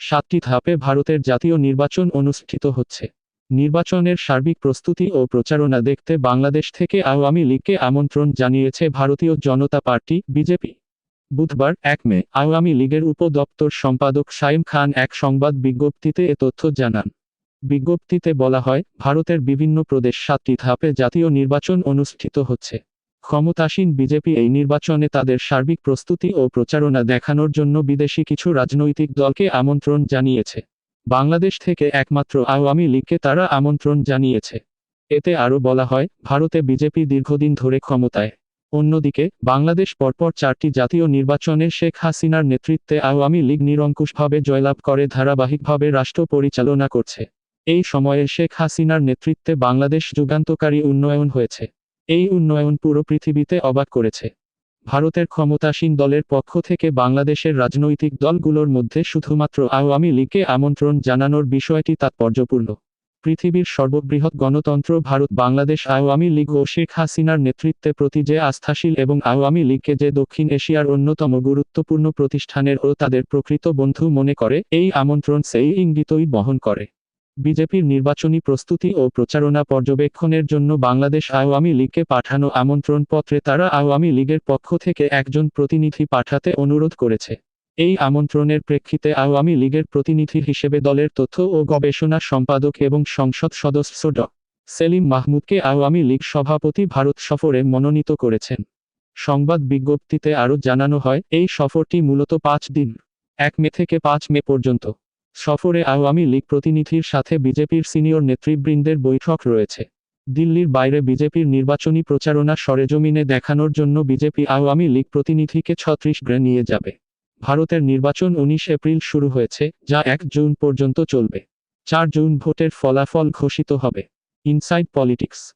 সাতটি ধাপে ভারতের জাতীয় নির্বাচন অনুষ্ঠিত হচ্ছে। নির্বাচনের সার্বিক প্রস্তুতি ও প্রচারণা দেখতে বাংলাদেশ থেকে আওয়ামী লীগকে আমন্ত্রণ জানিয়েছে ভারতীয় জনতা পার্টি, বিজেপি। বুধবার এক মে আওয়ামী লীগের উপদপ্তর সম্পাদক সাইম খান এক সংবাদ বিজ্ঞপ্তিতে এ তথ্য জানান। বিজ্ঞপ্তিতে বলা হয়, ভারতের বিভিন্ন প্রদেশ সাতটি ধাপে জাতীয় নির্বাচন অনুষ্ঠিত হচ্ছে। ক্ষমতাসীন বিজেপি এই নির্বাচনে তাদের সার্বিক প্রস্তুতি ও প্রচারণা দেখানোর জন্য বিদেশি কিছু রাজনৈতিক দলকে আমন্ত্রণ জানিয়েছে। বাংলাদেশ থেকে একমাত্র আওয়ামী লীগকে তারা আমন্ত্রণ জানিয়েছে। এতে আরও বলা হয়, ভারতে বিজেপি দীর্ঘদিন ধরে ক্ষমতায়। অন্যদিকে, বাংলাদেশ পরপর চারটি জাতীয় নির্বাচনে শেখ হাসিনার নেতৃত্বে আওয়ামী লীগ নিরঙ্কুশভাবে জয়লাভ করে, ধারাবাহিকভাবে রাষ্ট্র পরিচালনা করছে। এই সময়ে শেখ হাসিনার নেতৃত্বে বাংলাদেশ যুগান্তকারী উন্নয়ন হয়েছে। এই উন্নয়ন পুরো পৃথিবীতে অবাক করেছে। ভারতের ক্ষমতাসীন দলের পক্ষ থেকে বাংলাদেশের রাজনৈতিক দলগুলোর মধ্যে শুধুমাত্র আওয়ামী লীগকে আমন্ত্রণ জানানোর বিষয়টি তাৎপর্যপূর্ণ। পৃথিবীর সর্ববৃহৎ গণতন্ত্র ভারত, বাংলাদেশ আওয়ামী লীগ ও শেখ হাসিনার নেতৃত্বে প্রতি যে আস্থাশীল এবং আওয়ামী লীগকে যে দক্ষিণ এশিয়ার অন্যতম গুরুত্বপূর্ণ প্রতিষ্ঠানের ও তাদের প্রকৃত বন্ধু মনে করে, এই আমন্ত্রণ সেই ইঙ্গিতই বহন করে। বিজেপির নির্বাচনী প্রস্তুতি ও প্রচারণা পর্যবেক্ষণের জন্য বাংলাদেশ আওয়ামী লীগকে পাঠানো আমন্ত্রণপত্রে তারা আওয়ামী লীগের পক্ষ থেকে একজন প্রতিনিধি পাঠাতে অনুরোধ করেছে। এই আমন্ত্রণের প্রেক্ষিতে আওয়ামী লীগের প্রতিনিধি হিসেবে দলের তথ্য ও গবেষণা সম্পাদক এবং সংসদ সদস্য ড। সেলিম মাহমুদকে আওয়ামী লীগ সভাপতি ভারত সফরে মনোনীত করেছেন। সংবাদ বিজ্ঞপ্তিতে আরও জানানো হয়, এই সফরটি মূলত পাঁচ দিন, এক মে থেকে পাঁচ মে পর্যন্ত। সফরে আওয়ামী লীগ প্রতিনিধির সাথে বিজেপির সিনিয়র নেতৃবৃন্দের বৈঠক রয়েছে। দিল্লির বাইরে বিজেপির নির্বাচনী প্রচারণা সরেজমিনে দেখানোর জন্য বিজেপি আওয়ামী লীগ প্রতিনিধিকে ছত্রিশ গ্রে নিয়ে যাবে। ভারতের নির্বাচন উনিশ এপ্রিল শুরু হয়েছে, যা এক জুন পর্যন্ত চলবে। চার জুন ভোটের ফলাফল ঘোষিত হবে। Inside politics.